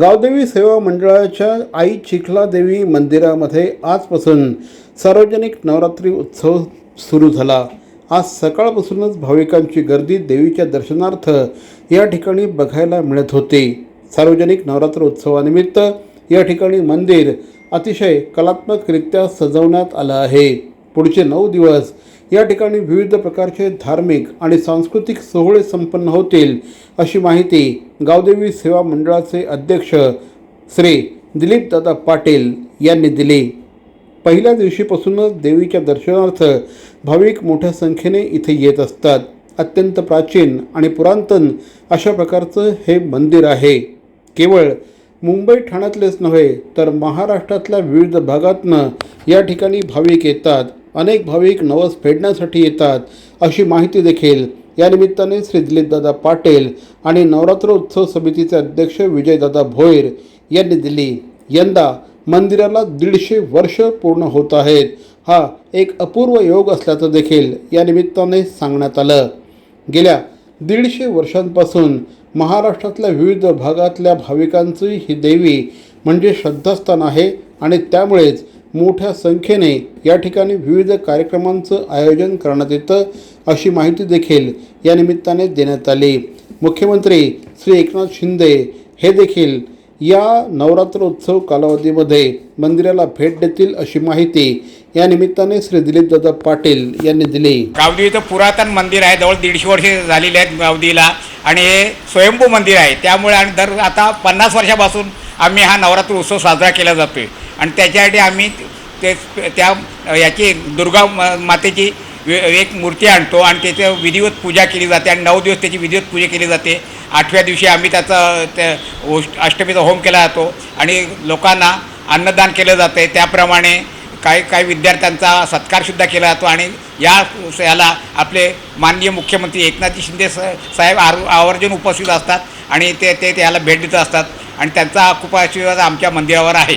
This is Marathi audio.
गावदेवी सेवा मंडळाच्या आई चिखलादेवी मंदिरामध्ये आजपासून सार्वजनिक नवरात्री उत्सव सुरू झाला. आज सकाळपासूनच भाविकांची गर्दी देवीच्या दर्शनार्थ या ठिकाणी बघायला मिळत होती. सार्वजनिक नवरात्र उत्सवानिमित्त या ठिकाणी मंदिर अतिशय कलात्मकरित्या सजवण्यात आलं आहे. पुढचे नऊ दिवस या ठिकाणी विविध प्रकारचे धार्मिक आणि सांस्कृतिक सोहळे संपन्न होतील अशी माहिती गावदेवी सेवा मंडळाचे अध्यक्ष श्री दिलीपदादा पाटील यांनी दिली. पहिल्या दिवशीपासूनच देवीच्या दर्शनार्थ भाविक मोठ्या संख्येने इथे येत असतात. अत्यंत प्राचीन आणि पुरातन अशा प्रकारचं हे मंदिर आहे. केवळ मुंबई ठाण्यातलेच नव्हे तर महाराष्ट्रातल्या विविध भागातनं या ठिकाणी भाविक येतात. अनेक भाविक नवस फेडण्यासाठी येतात अशी माहिती देखील या निमित्ताने श्री दिलीपदादा पाटील आणि नवरात्र उत्सव समितीचे अध्यक्ष विजयदादा भोईर यांनी दिली. यंदा मंदिराला दीडशे वर्ष पूर्ण होत आहेत. हा एक अपूर्व योग असल्याचं देखील या निमित्ताने सांगण्यात आलं. गेल्या दीडशे वर्षांपासून महाराष्ट्रातल्या विविध भागातल्या भाविकांची ही देवी म्हणजे श्रद्धास्थान आहे आणि त्यामुळेच मोठ्या संख्येने या ठिकाणी विविध कार्यक्रमांचं आयोजन करण्यात येतं अशी माहिती देखील या निमित्ताने देण्यात आली. मुख्यमंत्री श्री एकनाथ शिंदे हे देखील या नवरात्र उत्सव कालावधीमध्ये मंदिराला भेट देतील अशी माहिती या निमित्ताने श्री दिलीपदादा पाटील यांनी दिली. गावदी इथं पुरातन मंदिर आहे जवळ दीडशे वर्षे झालेले आहेत गावदीला आणि हे स्वयंभू मंदिर आहे. त्यामुळे आणि दर आता पन्नास वर्षापासून आम्ही हा नवरात्र उत्सव साजरा केला जातो आहे आणि त्याच्यासाठी आम्ही ते त्या याची दुर्गा म- मातेची वे- एक मूर्ती आणतो आणि त्याचं विधिवत पूजा केली जाते आणि नऊ दिवस त्याची विधिवत पूजा केली जाते. आठव्या दिवशी आम्ही त्याचा त्या अष्टमीचा होम केला जातो आणि लोकांना अन्नदान केलं जातं. आहे त्याप्रमाणे काही काही विद्यार्थ्यांचा सत्कारसुद्धा केला जातो आणि या याला आपले माननीय मुख्यमंत्री एकनाथजी शिंदे स साहेब आर आवर्जून उपस्थित असतात आणि ते ते त्याला भेट देत असतात आणि त्यांचा खूप आशीर्वाद आमच्या मंदिरावर आहे.